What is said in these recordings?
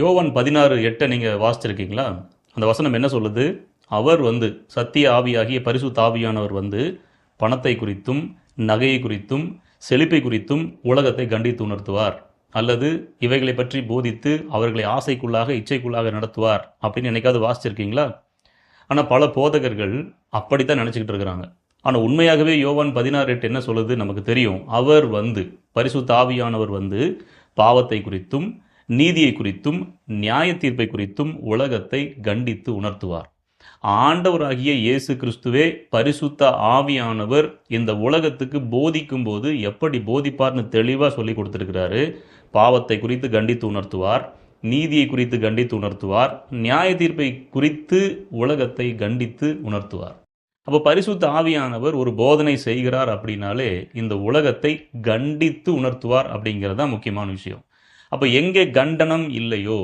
யோவன் பதினாறு எட்டை நீங்கள் வாசிச்சிருக்கீங்களா? அந்த வசனம் என்ன சொல்லுது? அவர் வந்து சத்திய ஆவியாகிய பரிசு தாவியானவர் வந்து பணத்தை குறித்தும் நகையை குறித்தும் செழிப்பை குறித்தும் உலகத்தை கண்டித்து உணர்த்துவார். அல்லது இவைகளை பற்றி போதித்து அவர்களை ஆசைக்குள்ளாக இச்சைக்குள்ளாக நடத்துவார் அப்படின்னு என்னைக்காவது வாசிச்சிருக்கீங்களா? ஆனால் பல போதகர்கள் அப்படித்தான் நினச்சிக்கிட்டு இருக்கிறாங்க. ஆனால் உண்மையாகவே யோவான் பதினாறு எட்டு என்ன சொல்லுது? நமக்கு தெரியும். அவர் வந்து பரிசு தாவியானவர் வந்து பாவத்தை குறித்தும் நீதியை குறித்தும் நியாய தீர்ப்பை குறித்தும் உலகத்தை கண்டித்து உணர்த்துவார். ஆண்டவராகிய இயேசு கிறிஸ்துவே பரிசுத்த ஆவியானவர் இந்த உலகத்துக்கு போதிக்கும் போது எப்படி போதிப்பார்னு தெளிவாக சொல்லி கொடுத்துருக்கிறாரு. பாவத்தை குறித்து கண்டித்து உணர்த்துவார் நீதியை குறித்து கண்டித்து உணர்த்துவார் நியாய தீர்ப்பை குறித்து உலகத்தை கண்டித்து உணர்த்துவார். அப்போ பரிசுத்த ஆவியானவர் ஒரு போதனை செய்கிறார் அப்படின்னாலே இந்த உலகத்தை கண்டித்து உணர்த்துவார் அப்படிங்கிறது தான் முக்கியமான விஷயம். அப்போ எங்கே கண்டனம் இல்லையோ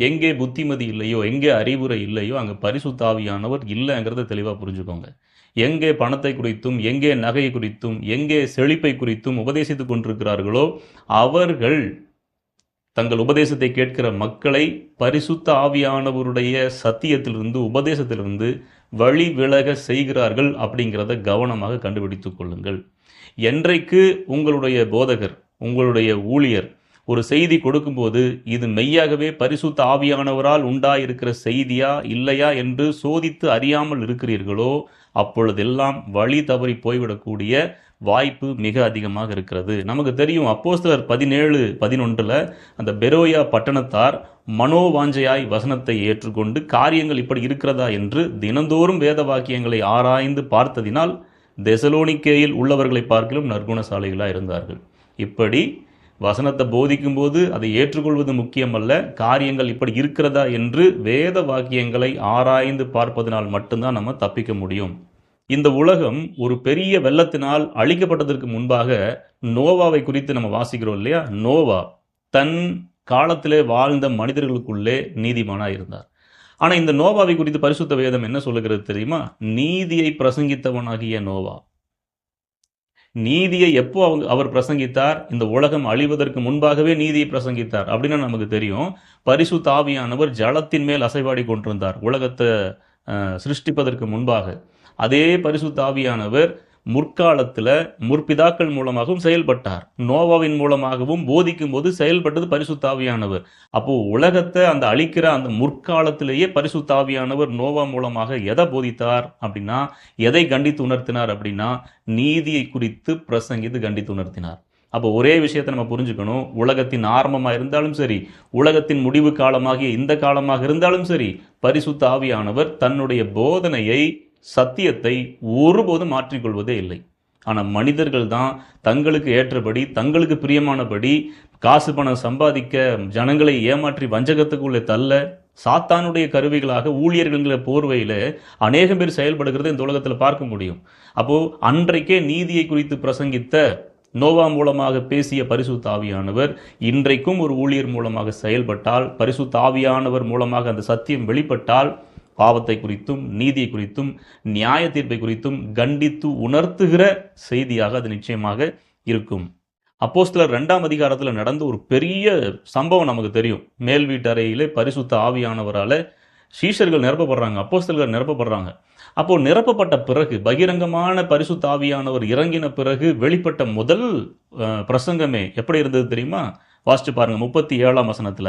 எங்கே புத்திமதி இல்லையோ எங்கே அறிவுரை இல்லையோ அங்கே பரிசுத்த ஆவியானவர் இல்லைங்கிறத தெளிவாக புரிஞ்சுக்கோங்க. எங்கே பணத்தை குறித்தும் எங்கே நகை குறித்தும் எங்கே செழிப்பை குறித்தும் உபதேசித்து கொண்டிருக்கிறார்களோ அவர்கள் தங்கள் உபதேசத்தை கேட்கிற மக்களை பரிசுத்த ஆவியானவருடைய சத்தியத்திலிருந்து உபதேசத்திலிருந்து வழி விலக செய்கிறார்கள் அப்படிங்கிறத கவனமாக கண்டுபிடித்து கொள்ளுங்கள். என்றைக்கு உங்களுடைய போதகர் உங்களுடைய ஊழியர் ஒரு செய்தி கொடுக்கும்போது இது மெய்யாகவே பரிசுத்த ஆவியானவரால் உண்டாயிருக்கிற செய்தியா இல்லையா என்று சோதித்து அறியாமல் இருக்கிறீர்களோ அப்பொழுதெல்லாம் வழி தவறி போய்விடக்கூடிய வாய்ப்பு மிக அதிகமாக இருக்கிறது. நமக்கு தெரியும் அப்போஸ்தலர் பதினேழு பதினொன்றில் அந்த பெரோயா பட்டணத்தார் மனோவாஞ்சையாய் வசனத்தை ஏற்றுக்கொண்டு காரியங்கள் இப்படி இருக்கிறதா? என்று தினந்தோறும் வேத வாக்கியங்களை ஆராய்ந்து பார்த்ததினால் தெசலோனிக்கேயில் உள்ளவர்களை பார்க்கிலும் நற்குணசாலைகளாக இருந்தார்கள். இப்படி வசனத்தை போதிக்கும்போது அதை ஏற்றுக்கொள்வது முக்கியமல்ல. காரியங்கள் இப்படி இருக்கிறதா என்று வேத வாக்கியங்களை ஆராய்ந்து பார்ப்பதனால் மட்டும்தான் நம்ம தப்பிக்க முடியும். இந்த உலகம் ஒரு பெரிய வெள்ளத்தினால் அழிக்கப்பட்டதற்கு முன்பாக நோவாவை குறித்து நம்ம வாசிக்கிறோம் இல்லையா? நோவா தன் காலத்திலே வாழ்ந்த மனிதர்களுக்குள்ளே நீதிமானா இருந்தார். ஆனால் இந்த நோவாவை குறித்து பரிசுத்த வேதம் என்ன சொல்லுகிறது தெரியுமா? நீதியை பிரசங்கித்தவனாகிய நோவா. நீதியை எப்போ அவங்க அவர் பிரசங்கித்தார் இந்த உலகம் அழிவதற்கு முன்பாகவே நீதியை பிரசங்கித்தார் அப்படின்னு நமக்கு தெரியும். பரிசு தாவியானவர் ஜலத்தின் மேல் அசைவாடி கொண்டிருந்தார் உலகத்தை அஹ், சிருஷ்டிப்பதற்கு முன்பாக. அதே பரிசு தாவியானவர் முற்காலத்தில் முற்பிதாக்கள் மூலமாகவும் செயல்பட்டார். நோவாவின் மூலமாகவும் போதிக்கும் போது செயல்பட்டது பரிசுத்தாவியானவர். அப்போ உலகத்தை அந்த அழிக்கிற அந்த முற்காலத்திலேயே பரிசுத்தாவியானவர் நோவா மூலமாக எதை போதித்தார் அப்படின்னா எதை கண்டித்து உணர்த்தினார் அப்படின்னா நீதியை குறித்து பிரசங்கித்து கண்டித்து உணர்த்தினார். அப்போ ஒரே விஷயத்தை நம்ம புரிஞ்சுக்கணும். உலகத்தின் ஆரம்பமாக இருந்தாலும் சரி உலகத்தின் முடிவு காலமாகிய இந்த காலமாக இருந்தாலும் சரி பரிசுத்த ஆவியானவர் தன்னுடைய போதனையை சத்தியத்தை ஒருபோதும் மாற்றிக்கொள்வதே இல்லை. ஆனால் மனிதர்கள் தான் தங்களுக்கு ஏற்றபடி தங்களுக்கு பிரியமானபடி காசு பணம் சம்பாதிக்க ஜனங்களை ஏமாற்றி வஞ்சகத்துக்குள்ளே தள்ள சாத்தானுடைய கருவிகளாக ஊழியர்கள்ங்கிற போர்வையில் அநேகம் பேர் செயல்படுகிறது இந்த உலகத்தில் பார்க்க முடியும். அப்போது அன்றைக்கே நீதியை குறித்து பிரசங்கித்த நோவா மூலமாக பேசிய பரிசுத்த ஆவியானவர் இன்றைக்கும் ஒரு ஊழியர் மூலமாக செயல்பட்டால் பரிசுத்த ஆவியானவர் மூலமாக அந்த சத்தியம் வெளிப்பட்டால் பாவத்தை குறித்தும் நீதியை குறித்தும் நியாய தீர்ப்பை குறித்தும் கண்டித்து உணர்த்துகிற செய்தியாக அது நிச்சயமாக இருக்கும். அப்போஸ்தலர் ரெண்டாம் அதிகாரத்தில் நடந்த ஒரு பெரிய சம்பவம் நமக்கு தெரியும். மேல் வீட்டறையிலே பரிசுத்த ஆவியானவரால் சீஷர்கள் நிரப்பப்படுறாங்க அப்போஸ்தலர்கள் நிரப்பப்படுறாங்க. அப்போ நிரப்பப்பட்ட பிறகு பகிரங்கமான பரிசுத்த ஆவியானவர் இறங்கின பிறகு வெளிப்பட்ட முதல் பிரசங்கமே எப்படி இருந்தது தெரியுமா? வாசிச்சு பாருங்க முப்பத்தி ஏழாம் வசனத்துல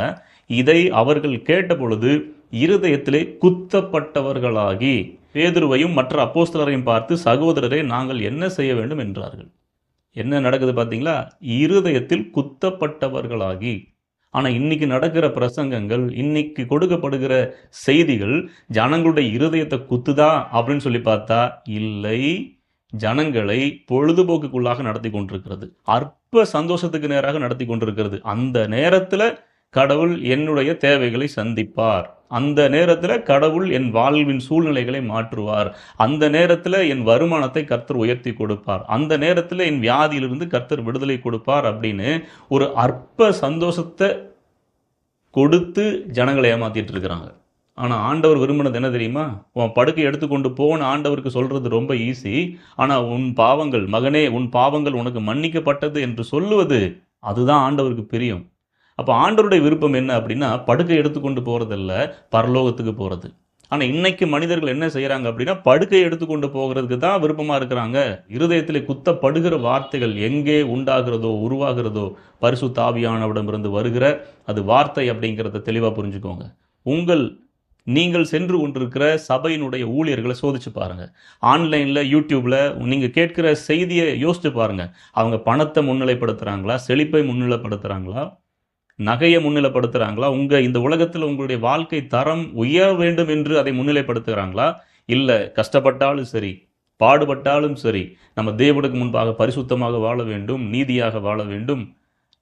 இதை அவர்கள் கேட்ட பொழுது இருதயத்திலே குத்தப்பட்டவர்களாகி பேதுருவையும் மற்ற அப்போஸ்தலரையும் பார்த்து சகோதரரை நாங்கள் என்ன செய்ய வேண்டும்? என்றார்கள். என்ன நடக்குது பார்த்தீங்களா? இருதயத்தில் குத்தப்பட்டவர்களாகி. ஆனால் இன்னைக்கு நடக்கிற பிரசங்கங்கள் இன்னைக்கு கொடுக்கப்படுகிற செய்திகள் ஜனங்களுடைய இருதயத்தை குத்துதா அப்படின்னு சொல்லி பார்த்தா இல்லை. ஜனங்களை பொழுதுபோக்குக்குள்ளாக நடத்தி கொண்டிருக்கிறது. அற்ப சந்தோஷத்துக்கு நேராக நடத்தி கொண்டிருக்கிறது. அந்த நேரத்தில் கடவுள் என்னுடைய தேவைகளை சந்திப்பார். அந்த நேரத்தில் கடவுள் என் வாழ்வின் சூழ்நிலைகளை மாற்றுவார். அந்த நேரத்தில் என் வருமானத்தை கர்த்தர் உயர்த்தி கொடுப்பார். அந்த நேரத்தில் என் வியாதியிலிருந்து கர்த்தர் விடுதலை கொடுப்பார் அப்படின்னு ஒரு அற்ப சந்தோஷத்தை கொடுத்து ஜனங்களை ஏமாத்திட்டு இருக்கிறாங்க. ஆனால் ஆண்டவர் விரும்பினது என்ன தெரியுமா? உன் படுக்கை எடுத்துக்கொண்டு போன ஆண்டவருக்கு சொல்றது ரொம்ப ஈஸி ஆனால் உன் பாவங்கள் மகனே உன் பாவங்கள் உனக்கு மன்னிக்கப்பட்டது என்று சொல்லுவது அதுதான் ஆண்டவருக்கு பிரியம். அப்போ ஆண்டவருடைய விருப்பம் என்ன அப்படின்னா படுக்கை எடுத்துக்கொண்டு போகிறதில்ல பரலோகத்துக்கு போகிறது ஆனால் இன்னைக்கு மனிதர்கள் என்ன செய்கிறாங்க அப்படின்னா படுக்கை எடுத்துக்கொண்டு போகிறதுக்கு தான் விருப்பமாக இருக்கிறாங்க. இருதயத்தில் குத்தப்படுகிற வார்த்தைகள் எங்கே உண்டாகிறதோ உருவாகிறதோ பரிசு தாவியானவிடமிருந்து வருகிற அது வார்த்தை அப்படிங்கிறத தெளிவாக புரிஞ்சுக்கோங்க. உங்கள் நீங்கள் சென்று கொண்டிருக்கிற சபையினுடைய ஊழியர்களை சோதிச்சு பாருங்கள் ஆன்லைனில் யூடியூப்பில் நீங்கள் கேட்கிற செய்தியை யோசிச்சு பாருங்கள் அவங்க பணத்தை முன்னிலைப்படுத்துகிறாங்களா செழிப்பை முன்னிலைப்படுத்துகிறாங்களா நகையை முன்னிலைப்படுத்துகிறாங்களா உங்கள் இந்த உலகத்தில் உங்களுடைய வாழ்க்கை தரம் உயர வேண்டும் என்று அதை முன்னிலைப்படுத்துகிறாங்களா? இல்லை கஷ்டப்பட்டாலும் சரி பாடுபட்டாலும் சரி நம்ம தேவனுக்கு முன்பாக பரிசுத்தமாக வாழ வேண்டும் நீதியாக வாழ வேண்டும்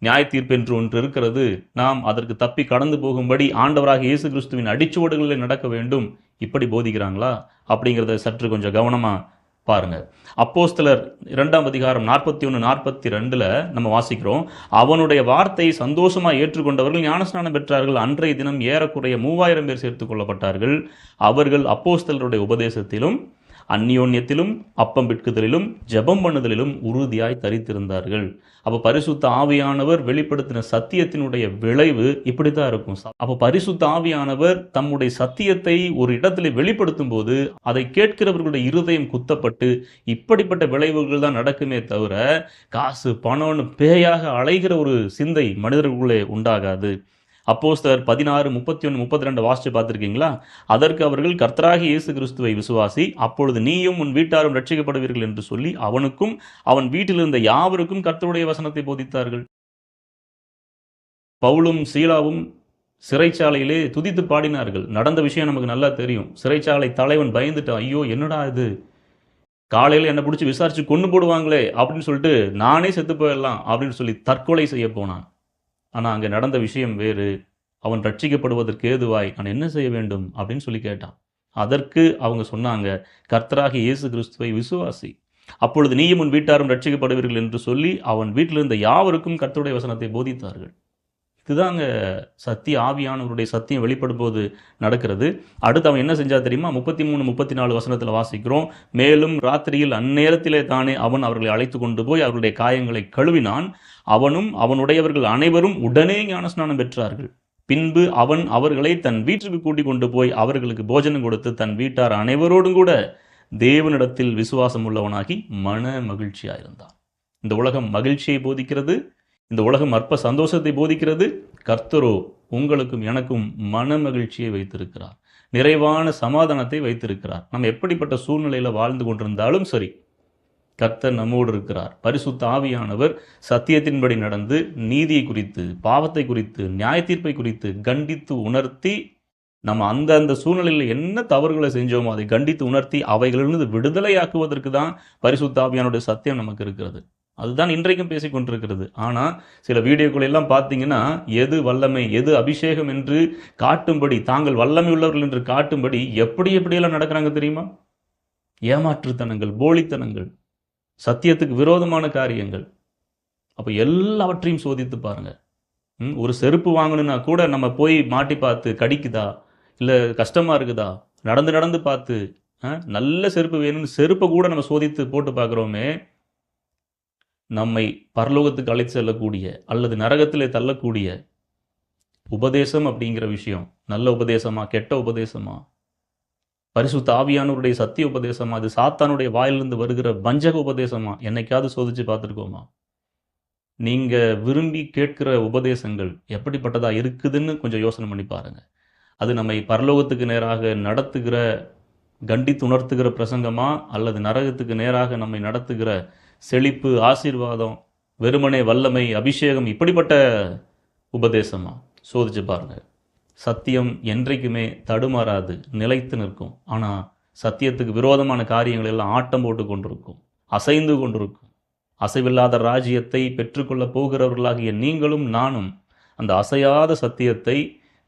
நியாய தீர்ப்பு என்று ஒன்று இருக்கிறது நாம் அதற்கு தப்பி கடந்து போகும்படி ஆண்டவராக இயேசு கிறிஸ்துவின் அடிச்சுவடுகளில் நடக்க வேண்டும் இப்படி போதிக்கிறாங்களா? அப்படிங்கிறத சற்று கொஞ்சம் கவனமாக பாருங்க. அப்போஸ்தலர் இரண்டாம் அதிகாரம் நாற்பத்தி ஒன்று நாற்பத்தி ரெண்டில் நம்ம வாசிக்கிறோம். அவனுடைய வார்த்தையை சந்தோஷமாக ஏற்றுக்கொண்டவர்கள் ஞானஸ்நானம் பெற்றார்கள். அன்றைய தினம் ஏறக்குறைய மூவாயிரம் பேர் சேர்த்துக் கொள்ளப்பட்டார்கள். அவர்கள் அப்போஸ்தலருடைய உபதேசத்திலும் அந்நியோன்யத்திலும் அப்பம் பிட்குதலிலும் ஜெபம் பண்ணுதலிலும் உறுதியாய் தரித்திருந்தார்கள். அப்போ பரிசுத்த ஆவியானவர் வெளிப்படுத்தின சத்தியத்தினுடைய விளைவு இப்படித்தான் இருக்கும். அப்போ பரிசுத்த ஆவியானவர் தம்முடைய சத்தியத்தை ஒரு இடத்துல வெளிப்படுத்தும் போது அதை கேட்கிறவர்களுடைய இருதயம் குத்தப்பட்டு இப்படிப்பட்ட விளைவுகள் தான் நடக்குமே தவிர காசு பணம்னு பேயாக அலைகிற ஒரு சிந்தை மனிதர்களுக்குள்ளே உண்டாகாது. அப்போஸ்தர் பதினாறு முப்பத்தி ஒன்று முப்பத்தி ரெண்டு வாசிச்சு பார்த்துருக்கீங்களா? அதற்கு அவர்கள் கர்த்தராகி இயேசு கிறிஸ்துவை விசுவாசி அப்பொழுது நீயும் உன் வீட்டாரும் ரட்சிக்கப்படுவீர்கள் என்று சொல்லி அவனுக்கும் அவன் வீட்டில் இருந்த யாவருக்கும் கர்த்தருடைய வசனத்தை போதித்தார்கள். பவுலும் சீலாவும் சிறைச்சாலையிலே துதித்து பாடினார்கள். நடந்த விஷயம் நமக்கு நல்லா தெரியும். சிறைச்சாலை தலைவன் பயந்துட்டு ஐயோ என்னடா இது? காலையில் என்னை பிடிச்சி விசாரிச்சு கொண்டு போடுவாங்களே அப்படின்னு சொல்லிட்டு நானே செத்து போயிடலாம் அப்படின்னு சொல்லி தற்கொலை செய்ய போனான். ஆனால் அங்கே நடந்த விஷயம் வேறு. அவன் ரட்சிக்கப்படுவதற்கு ஏதுவாய் நான் என்ன செய்ய வேண்டும்? அப்படின்னு சொல்லி கேட்டான். அதற்கு அவங்க சொன்னாங்க கர்த்தராகி இயேசு கிறிஸ்துவை விசுவாசி. அப்பொழுது நீயும் உன் வீட்டாரும் ரட்சிக்கப்படுவீர்கள் என்று சொல்லி அவன் வீட்டில் இருந்த யாவருக்கும் கர்த்தருடைய வசனத்தை போதித்தார்கள். இதுதாங்க சத்திய ஆவியானவருடைய சத்தியம் வெளிப்படும் போது நடக்கிறது. அடுத்து அவன் என்ன செஞ்சா தெரியுமா? முப்பத்தி மூணு முப்பத்தி நாலு வசனத்தில் வாசிக்கிறோம். மேலும் ராத்திரியில் அந்நேரத்திலே தானே அவன் அவர்களை அழைத்து கொண்டு போய் அவர்களுடைய காயங்களை கழுவினான். அவனும் அவனுடையவர்கள் அனைவரும் உடனே ஞானஸ்நானம் பெற்றார்கள். பின்பு அவன் அவர்களை தன் வீட்டிற்கு கூட்டிக் கொண்டு போய் அவர்களுக்கு போஜனம் கொடுத்து தன் வீட்டார் அனைவரோடும் கூட தேவனிடத்தில் விசுவாசம் உள்ளவனாகி மன மகிழ்ச்சியாக இருந்தான் இந்த உலகம் மகிழ்ச்சியை போதிக்கிறது இந்த உலகம் அற்ப சந்தோஷத்தை போதிக்கிறது. கர்த்தரோ உங்களுக்கும் எனக்கும் மன மகிழ்ச்சியை வைத்திருக்கிறார். நிறைவான சமாதானத்தை வைத்திருக்கிறார். நம்ம எப்படிப்பட்ட சூழ்நிலையில் வாழ்ந்து கொண்டிருந்தாலும் சரி கர்த்தர் நம்மோடு இருக்கிறார். பரிசுத்த ஆவியானவர் சத்தியத்தின்படி நடந்து நீதியை குறித்து பாவத்தை குறித்து நியாய தீர்ப்பை குறித்து கண்டித்து உணர்த்தி நம்ம அந்த அந்த சூழ்நிலையில் என்ன தவறுகளை செஞ்சோமோ அதை கண்டித்து உணர்த்தி அவைகளிலிருந்து விடுதலையாக்குவதற்கு தான் பரிசுத்தாவியானுடைய சத்தியம் நமக்கு இருக்கிறது. அதுதான் இன்றைக்கும் பேசிக் கொண்டிருக்கிறது ஆனால் சில வீடியோக்கள் எல்லாம் பார்த்தீங்கன்னா எது வல்லமை எது அபிஷேகம் என்று காட்டும்படி தாங்கள் வல்லமை உள்ளவர்கள் என்று காட்டும்படி எப்படி எப்படியெல்லாம் நடக்கிறாங்க தெரியுமா? ஏமாற்றுத்தனங்கள் போலித்தனங்கள் சத்தியத்துக்கு விரோதமான காரியங்கள். அப்போ எல்லாவற்றையும் சோதித்து பாருங்கள் ஒரு செருப்பு வாங்கணுன்னா கூட நம்ம போய் மாட்டி பார்த்து கடிக்குதா? இல்லை கஷ்டமாக இருக்குதா? நடந்து நடந்து பார்த்து ஆ, நல்ல செருப்பு வேணும்னு செருப்பை கூட நம்ம சோதித்து போட்டு பார்க்குறோமே நம்மை பரலோகத்துக்கு அழைத்து செல்லக்கூடிய அல்லது நரகத்திலே தள்ளக்கூடிய உபதேசம் அப்படிங்கிற விஷயம் நல்ல உபதேசமா கெட்ட உபதேசமா பரிசுத்த ஆவியானவருடைய சத்திய உபதேசமா அது சாத்தானுடைய வாயிலிருந்து வருகிற வஞ்சக உபதேசமா என்னைக்காவது சோதிச்சு பார்த்துருக்கோமா? நீங்க விரும்பி கேட்கிற உபதேசங்கள் எப்படிப்பட்டதா இருக்குதுன்னு கொஞ்சம் யோசனை பண்ணி பாருங்க. அது நம்மை பரலோகத்துக்கு நேராக நடத்துகிற கண்டித்து உணர்த்துகிற பிரசங்கமா அல்லது நரகத்துக்கு நேராக நம்மை நடத்துகிற செழிப்பு ஆசீர்வாதம் வெறுமனே வல்லமை அபிஷேகம் இப்படிப்பட்ட உபதேசமா? சோதிச்சு பாருங்க. சத்தியம் என்றைக்குமே தடுமாறாது நிலைத்து நிற்கும். ஆனால் சத்தியத்துக்கு விரோதமான காரியங்கள் எல்லாம் ஆட்டம் போட்டு கொண்டிருக்கும் அசைந்து கொண்டிருக்கும். அசைவில்லாத ராஜ்யத்தை பெற்றுக்கொள்ளப் போகிறவர்களாகிய நீங்களும் நானும் அந்த அசையாத சத்தியத்தை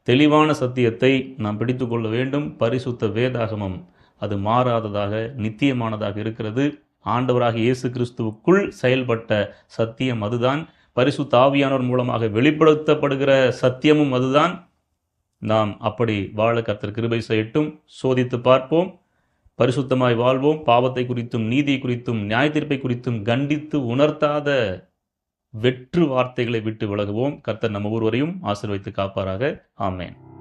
தெளிவான சத்தியத்தை நாம் பிடித்து கொள்ள வேண்டும். பரிசுத்த வேதாகமம் அது மாறாததாக நித்தியமானதாக இருக்கிறது. ஆண்டவராக இயேசு கிறிஸ்துவுக்குள் செயல்பட்ட சத்தியம் அதுதான். பரிசு ஆவியானவர் மூலமாக வெளிப்படுத்தப்படுகிற சத்தியமும் அதுதான். நாம் அப்படி வாழ கர்த்தர் கிருபை செய்யட்டும். சோதித்து பார்ப்போம். பரிசுத்தமாய் வாழ்வோம். பாவத்தை குறித்தும் நீதி குறித்தும் நியாய தீர்ப்பை குறித்தும் கண்டித்து உணர்த்தாத வெற்று வார்த்தைகளை விட்டு விலகுவோம். கர்த்தர் நம்ம ஒருவரையும் ஆசிர்வைத்து காப்பாராக. ஆமேன்.